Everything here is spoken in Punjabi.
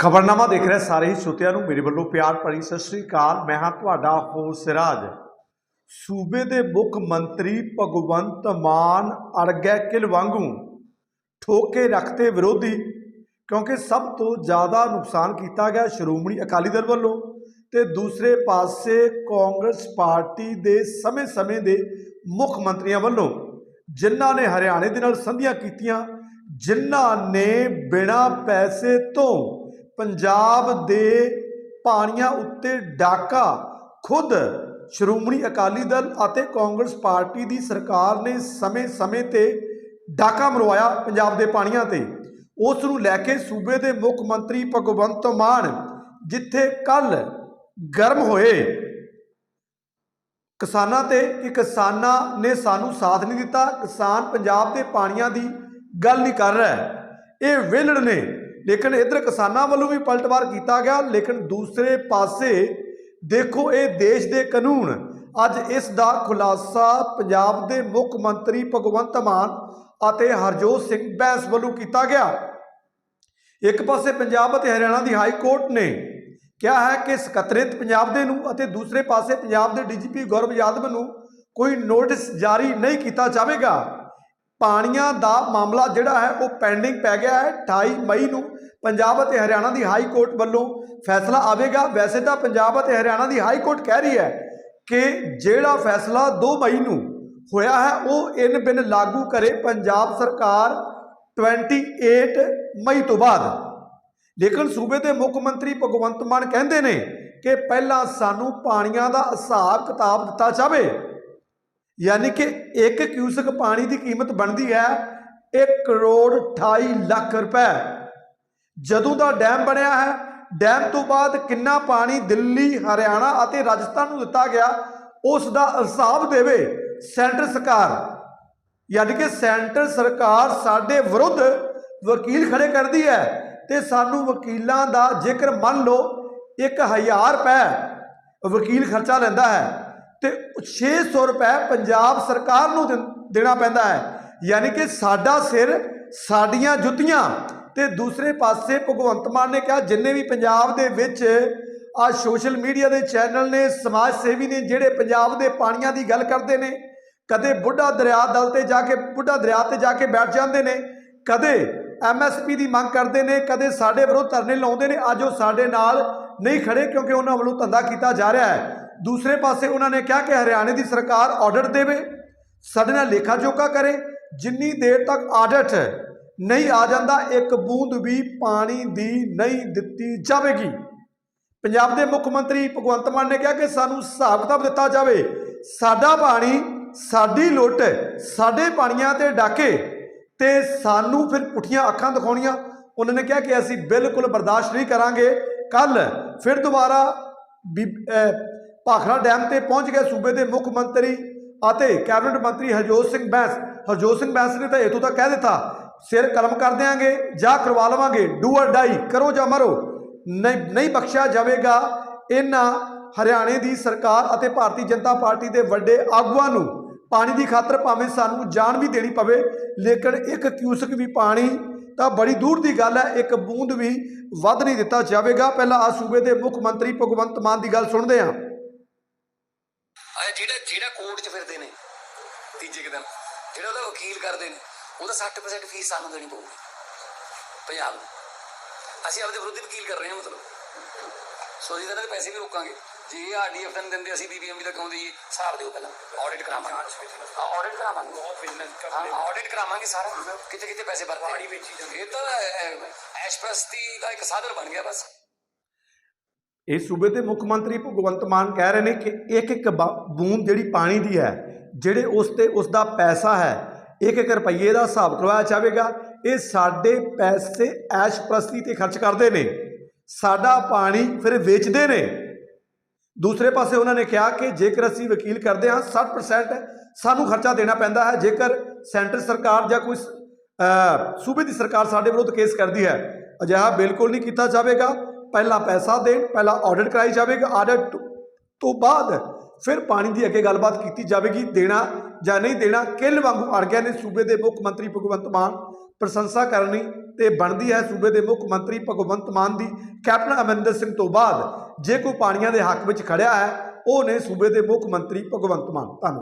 ਖਬਰਨਾਮਾ ਦੇਖ ਰਹੇ ਸਾਰੇ ਹੀ ਸਰੋਤਿਆਂ ਨੂੰ ਮੇਰੇ ਵੱਲੋਂ ਪਿਆਰ ਭਰੀ ਸਤਿ ਸ੍ਰੀ ਅਕਾਲ। ਮੈਂ ਹਾਂ ਤੁਹਾਡਾ ਹੋਸਟ ਸਿਰਾਜ ਸੂਬੇ ਦੇ ਮੁੱਖ ਮੰਤਰੀ ਭਗਵੰਤ ਮਾਨ ਅੜ ਗਏ ਕਿਲ ਵਾਂਗੂ ਠੋਕੇ ਰੱਖਤੇ ਵਿਰੋਧੀ ਕਿਉਂਕਿ ਸਭ ਤੋਂ ਜ਼ਿਆਦਾ ਨੁਕਸਾਨ ਕੀਤਾ ਗਿਆ ਸ਼੍ਰੋਮਣੀ ਅਕਾਲੀ ਦਲ ਵੱਲੋਂ ਤੇ ਦੂਸਰੇ ਪਾਸੇ ਕਾਂਗਰਸ ਪਾਰਟੀ ਦੇ ਸਮੇਂ-ਸਮੇਂ ਦੇ ਮੁੱਖ ਮੰਤਰੀਆਂ ਵੱਲੋਂ ਜਿਨ੍ਹਾਂ ਨੇ ਹਰਿਆਣੇ ਦੇ ਨਾਲ ਸੰਧੀਆਂ ਕੀਤੀਆਂ, ਜਿਨ੍ਹਾਂ ਨੇ ਬਿਨਾਂ ਪੈਸੇ ਤੋਂ ਪੰਜਾਬ ਦੇ ਪਾਣੀਆਂ ਉੱਤੇ ਡਾਕਾ ਖੁਦ ਸ਼੍ਰੋਮਣੀ ਅਕਾਲੀ ਦਲ ਅਤੇ ਕਾਂਗਰਸ ਪਾਰਟੀ ਦੀ ਸਰਕਾਰ ਨੇ ਸਮੇਂ-ਸਮੇਂ ਤੇ ਡਾਕਾ ਮਰਵਾਇਆ ਪੰਜਾਬ ਦੇ ਪਾਣੀਆਂ ਤੇ। ਉਸ ਨੂੰ ਲੈ ਕੇ ਸੂਬੇ ਦੇ ਮੁੱਖ ਮੰਤਰੀ ਭਗਵੰਤ ਮਾਨ, ਜਿੱਥੇ ਕੱਲ ਗਰਮ ਹੋਏ। ਕਿਸਾਨਾਂ ਤੇ ਕਿ ਕਿਸਾਨਾਂ ਨੇ ਸਾਨੂੰ ਸਾਥ ਨਹੀਂ ਦਿੱਤਾ। ਕਿਸਾਨ ਪੰਜਾਬ ਦੇ ਪਾਣੀਆਂ ਦੀ ਗੱਲ ਨਹੀਂ ਕਰ ਰਿਹਾ। ਇਹ ਵਿਹਲੜ ਨੇ ਲੇਕਿਨ ਇਧਰ ਕਿਸਾਨਾਂ ਵੱਲੋਂ ਵੀ ਪਲਟਵਾਰ ਕੀਤਾ ਗਿਆ, ਲੇਕਿਨ ਦੂਸਰੇ ਪਾਸੇ ਦੇਖੋ ਇਹ ਦੇਸ਼ ਦੇ ਕਾਨੂੰਨ। ਅੱਜ ਇਸ ਦਾ ਖੁਲਾਸਾ ਪੰਜਾਬ ਦੇ ਮੁੱਖ ਮੰਤਰੀ ਭਗਵੰਤ ਮਾਨ ਅਤੇ ਹਰਜੋਤ ਸਿੰਘ ਬੈਂਸ ਵੱਲੋਂ ਕੀਤਾ ਗਿਆ। ਇੱਕ ਪਾਸੇ ਪੰਜਾਬ ਅਤੇ ਹਰਿਆਣਾ ਦੀ ਹਾਈ ਕੋਰਟ ਨੇ ਕਿਹਾ ਹੈ ਕਿ ਸਕੱਤਰੇਤ ਪੰਜਾਬ ਦੇ ਨੂੰ ਅਤੇ ਦੂਸਰੇ ਪਾਸੇ ਪੰਜਾਬ ਦੇ ਡੀਜੀਪੀ ਗੌਰਵ ਯਾਦਵ ਨੂੰ ਕੋਈ ਨੋਟਿਸ ਜਾਰੀ ਨਹੀਂ ਕੀਤਾ ਜਾਵੇਗਾ। ਪਾਣੀਆਂ ਦਾ ਮਾਮਲਾ ਜਿਹੜਾ ਹੈ ਉਹ ਪੈਂਡਿੰਗ ਪੈ ਗਿਆ ਹੈ 28 ਮਈ ਨੂੰ ਪੰਜਾਬ ਅਤੇ ਹਰਿਆਣਾ ਦੀ ਹਾਈ ਕੋਰਟ ਵੱਲੋਂ ਫੈਸਲਾ ਆਵੇਗਾ। ਵੈਸੇ ਤਾਂ ਪੰਜਾਬ ਅਤੇ ਹਰਿਆਣਾ ਦੀ ਹਾਈ ਕੋਰਟ ਕਹਿ ਰਹੀ ਹੈ ਕਿ ਜਿਹੜਾ ਫੈਸਲਾ 2 ਮਈ ਨੂੰ ਹੋਇਆ ਹੈ, ਉਹ ਇਨ ਬਿਨ ਲਾਗੂ ਕਰੇ ਪੰਜਾਬ ਸਰਕਾਰ 28 ਮਈ ਤੋਂ ਬਾਅਦ। ਲੇਕਿਨ ਸੂਬੇ ਦੇ ਮੁੱਖ ਮੰਤਰੀ ਭਗਵੰਤ ਮਾਨ ਕਹਿੰਦੇ ਨੇ ਕਿ ਪਹਿਲਾਂ ਸਾਨੂੰ ਪਾਣੀਆਂ ਦਾ ਹਿਸਾਬ ਕਿਤਾਬ ਦਿੱਤਾ ਜਾਵੇ। ਯਾਨੀ ਕਿ 1 ਕਿਊਸਕ ਪਾਣੀ ਦੀ ਕੀਮਤ ਬਣਦੀ ਹੈ 1 ਕਰੋੜ 28 ਲੱਖ ਰੁਪਏ। ਜਦੋਂ ਦਾ ਡੈਮ ਬਣਿਆ ਹੈ, ਡੈਮ ਤੋਂ ਬਾਅਦ ਕਿੰਨਾ ਪਾਣੀ ਦਿੱਲੀ, ਹਰਿਆਣਾ ਅਤੇ ਰਾਜਸਥਾਨ ਨੂੰ ਦਿੱਤਾ ਗਿਆ, ਉਸ ਦਾ ਹਿਸਾਬ ਦੇਵੇ ਸੈਂਟਰ ਸਰਕਾਰ। ਯਾਨੀ ਕਿ ਸੈਂਟਰ ਸਰਕਾਰ ਸਾਡੇ ਵਿਰੁੱਧ ਵਕੀਲ ਖੜੇ ਕਰਦੀ ਹੈ ਤੇ ਸਾਨੂੰ ਵਕੀਲਾਂ ਦਾ ਜੇਕਰ ਮੰਨ ਲਓ 1000 ਰੁਪਏ ਵਕੀਲ ਖਰਚਾ ਲੈਂਦਾ ਹੈ ਤੇ 600 ਰੁਪਏ ਪੰਜਾਬ ਸਰਕਾਰ ਨੂੰ ਦੇ- ਦੇਣਾ ਪੈਂਦਾ ਹੈ। ਯਾਨੀ ਕਿ ਸਾਡਾ ਸਿਰ ਸਾਡੀਆਂ ਜੁੱਤੀਆਂ। ਤੇ ਦੂਸਰੇ ਪਾਸੇ ਭਗਵੰਤ ਮਾਨ ਨੇ ਕਿਹਾ, ਜਿੰਨੇ ਵੀ ਪੰਜਾਬ ਦੇ ਵਿੱਚ ਆ ਸੋਸ਼ਲ ਮੀਡੀਆ ਦੇ ਚੈਨਲ ਨੇ, ਸਮਾਜ ਸੇਵੀ ਨੇ, ਜਿਹੜੇ ਪੰਜਾਬ ਦੇ ਪਾਣੀਆਂ ਦੀ ਗੱਲ ਕਰਦੇ ਨੇ, ਕਦੇ ਬੁੱਢਾ ਦਰਿਆ ਦਲ ਤੇ ਜਾ ਕੇ, ਬੁੱਢਾ ਦਰਿਆ ਤੇ ਜਾ ਕੇ ਬੈਠ ਜਾਂਦੇ ਨੇ, ਕਦੇ ਐਮਐਸਪੀ ਦੀ ਮੰਗ ਕਰਦੇ ਨੇ, ਕਦੇ ਸਾਡੇ ਵਿਰੁੱਧ ਧਰਨੇ ਲਾਉਂਦੇ ਨੇ, ਅੱਜ ਉਹ ਸਾਡੇ ਨਾਲ ਨਹੀਂ ਖੜੇ ਕਿਉਂਕਿ ਉਹਨਾਂ ਵੱਲੋਂ ਧੰਦਾ ਕੀਤਾ ਜਾ ਰਿਹਾ ਹੈ। ਦੂਸਰੇ ਪਾਸੇ ਉਹਨਾਂ ਨੇ ਕਿਹਾ ਕਿ ਹਰਿਆਣੇ ਦੀ ਸਰਕਾਰ ਆਡਿਟ ਦੇਵੇ, ਸਾਡੇ ਨਾਲ ਲੇਖਾ ਜੋਖਾ ਕਰੇ, ਜਿੰਨੀ ਦੇਰ ਤੱਕ ਆਡਿਟ ਨਹੀਂ ਆ ਜਾਂਦਾ, ਇੱਕ ਬੂੰਦ ਵੀ ਪਾਣੀ ਦੀ ਨਹੀਂ ਦਿੱਤੀ ਜਾਵੇਗੀ। ਪੰਜਾਬ ਦੇ ਮੁੱਖ ਮੰਤਰੀ ਭਗਵੰਤ ਮਾਨ ਨੇ ਕਿਹਾ ਕਿ ਸਾਨੂੰ ਹਿਸਾਬ ਕਿਤਾਬ ਦਿੱਤਾ ਜਾਵੇ, ਸਾਡਾ ਪਾਣੀ, ਸਾਡੀ ਲੁੱਟ, ਸਾਡੇ ਪਾਣੀਆਂ ਤੇ ਡਾਕੇ ਤੇ ਸਾਨੂੰ ਫਿਰ ਪੁੱਠੀਆਂ ਅੱਖਾਂ ਦਿਖਾਉਣੀਆਂ। ਉਹਨਾਂ ਨੇ ਕਿਹਾ ਕਿ ਅਸੀਂ ਬਿਲਕੁਲ ਬਰਦਾਸ਼ਤ ਨਹੀਂ ਕਰਾਂਗੇ। ਕੱਲ ਫਿਰ ਦੁਬਾਰਾ ਬੀ- ਭਾਖੜਾ ਡੈਮ ਤੇ ਪਹੁੰਚ ਗਏ ਸੂਬੇ ਦੇ ਮੁੱਖ ਮੰਤਰੀ ਅਤੇ ਕੈਬਨਿਟ ਮੰਤਰੀ ਹਰਜੋਤ ਸਿੰਘ ਬੈਂਸ। ਹਰਜੋਤ ਸਿੰਘ ਬੈਂਸ ਨੇ ਤਾਂ ਇਥੋਂ ਤੱਕ ਕਹਿ ਦਿੱਤਾ, ਸਿਰ ਕਲਮ ਕਰ ਦਿਆਂਗੇ ਜਾਂ ਕਰਵਾ ਲਵਾਂਗੇ ਡੂ অর ਡਾਈ ਕਰੋ ਜਾਂ ਮਰੋ। ਨਹੀਂ ਨਹੀਂ ਬਖਸ਼ਿਆ ਜਾਵੇਗਾ ਇਹਨਾਂ ਹਰਿਆਣੇ ਦੀ ਸਰਕਾਰ ਅਤੇ ਭਾਰਤੀ ਜਨਤਾ ਪਾਰਟੀ ਦੇ ਵੱਡੇ ਆਗੂਆਂ ਨੂੰ। ਪਾਣੀ ਦੀ ਖਾਤਰ ਭਾਵੇਂ ਸਾਨੂੰ ਜਾਨ ਵੀ ਦੇਣੀ ਪਵੇ, ਲੇਕਿਨ ਇੱਕ ਕਿਊਸਕ ਵੀ ਪਾਣੀ ਤਾਂ ਬੜੀ ਦੂਰ ਦੀ ਗੱਲ ਹੈ, ਇੱਕ ਬੂੰਦ ਵੀ ਵੱਧ ਨਹੀਂ ਦਿੱਤਾ ਜਾਵੇਗਾ। ਪਹਿਲਾਂ ਆ ਸੂਬੇ ਦੇ ਮੁੱਖ ਮੰਤਰੀ ਭਗਵੰਤ ਮਾਨ ਦੀ ਗੱਲ ਸੁਣਦੇ ਹਾਂ। ਆ ਜਿਹੜਾ ਜਿਹੜਾ ਕੋਰਟ 'ਚ ਫਿਰਦੇ ਨੇ ਤੀਜੇ ਦਿਨ ਜਿਹੜਾ ਉਹਦਾ ਵਕੀਲ ਕਰਦੇ ਨੇ ਉਹਦਾ 60% ਫੀਸ ਸਾਨੂੰ ਦੇਣੀ ਪਊਗੀ ਪੰਜਾਬ ਨੂੰ। ਅਸੀਂ ਆਪਦੇ ਵਿਰੁੱਧ ਵਕੀਲ ਕਰ ਰਹੇ ਹਾਂ ਮਤਲਬ। ਸੋ ਜੀ ਇਹਨਾਂ ਦੇ ਪੈਸੇ ਵੀ ਰੋਕਾਂਗੇ। ਜੇ ਆਰਡੀਐਫ ਨੂੰ ਦਿੰਦੇ ਅਸੀਂ ਬੀਬੀਐਮ ਵੀ ਤਾਂ ਕਿਉਂ ਦਈਏ ਹਿਸਾਬ ਦਿਓ ਪਹਿਲਾਂ। ਆਡਿਟ ਕਰਾਵਾਂਗੇ। ਆਡਿਟ ਕਰਾਵਾਂਗੇ। ਹਾਂ ਆਡਿਟ ਕਰਾਵਾਂਗੇ ਸਾਰਾ। ਕਿਤੇ ਕਿਤੇ ਪੈਸੇ ਵਰਤੇ ਇਹ ਤਾਂ ਐਸ਼ਪ੍ਰਸਤੀ ਦਾ ਇੱਕ ਸਾਧਨ ਬਣ ਗਿਆ ਬਸ। ਇਹ ਸੂਬੇ ਦੇ ਮੁੱਖ ਮੰਤਰੀ ਭਗਵੰਤ ਮਾਨ ਕਹਿ ਰਹੇ ਨੇ ਕਿ ਇੱਕ ਇੱਕ ਬੂੰਦ ਜਿਹੜੀ ਪਾਣੀ ਦੀ ਹੈ, ਜਿਹੜੇ ਉਸ ਤੇ ਉਸ ਦਾ ਪੈਸਾ ਹੈ, ਇੱਕ ਇੱਕ ਰੁਪਈਏ ਦਾ ਹਿਸਾਬ ਕਰਵਾਇਆ ਜਾਵੇਗਾ। ਇਹ ਸਾਡੇ ਪੈਸੇ ਐਸ਼ ਪ੍ਰਸਤੀ ਤੇ ਖਰਚ ਕਰਦੇ ਨੇ। ਸਾਡਾ ਪਾਣੀ ਫਿਰ ਵੇਚਦੇ ਨੇ। ਦੂਸਰੇ ਪਾਸੇ ਉਹਨਾਂ ਨੇ ਕਿਹਾ ਕਿ ਜੇਕਰ ਅਸੀਂ ਵਕੀਲ ਕਰਦੇ ਹਾਂ 60% ਸਾਨੂੰ ਖਰਚਾ ਦੇਣਾ ਪੈਂਦਾ ਹੈ। ਜੇਕਰ ਸੈਂਟਰ ਸਰਕਾਰ ਜਾਂ ਕੋਈ ਸੂਬੇ ਦੀ ਸਰਕਾਰ ਸਾਡੇ ਵਿਰੁੱਧ ਕੇਸ ਕਰਦੀ ਹੈ, ਅਜਿਹਾ ਬਿਲਕੁਲ ਨਹੀਂ ਕੀਤਾ ਜਾਵੇਗਾ। ਪਹਿਲਾਂ ਪੈਸਾ ਦੇਣ, ਪਹਿਲਾਂ ਆਡਿਟ ਕਰਾਈ ਜਾਵੇਗਾ ਆਡਿਟ ਤੋਂ ਬਾਅਦ ਫਿਰ ਪਾਣੀ ਦੀ ਅੱਗੇ ਗੱਲਬਾਤ ਕੀਤੀ ਜਾਵੇਗੀ, ਦੇਣਾ ਜਾਂ ਨਹੀਂ ਦੇਣਾ, ਕਿੱਲ ਵਾਂਗੂ ਅੜ ਗਏ ਨੇ, ਸੂਬੇ ਦੇ ਮੁੱਖ ਮੰਤਰੀ ਭਗਵੰਤ ਮਾਨ, ਪ੍ਰਸ਼ੰਸਾ ਕਰਨੀ ਤੇ ਬਣਦੀ ਹੈ ਸੂਬੇ ਦੇ ਮੁੱਖ ਮੰਤਰੀ ਭਗਵੰਤ ਮਾਨ ਦੀ, ਕੈਪਟਨ ਅਮਰਿੰਦਰ ਸਿੰਘ ਤੋਂ ਬਾਅਦ ਜੇ ਕੋਈ ਪਾਣੀਆਂ ਦੇ ਹੱਕ ਵਿੱਚ ਖੜਿਆ ਹੈ, ਉਹ ਨੇ ਸੂਬੇ ਦੇ ਮੁੱਖ ਮੰਤਰੀ ਭਗਵੰਤ ਮਾਨ, ਧੰਨਵਾਦ।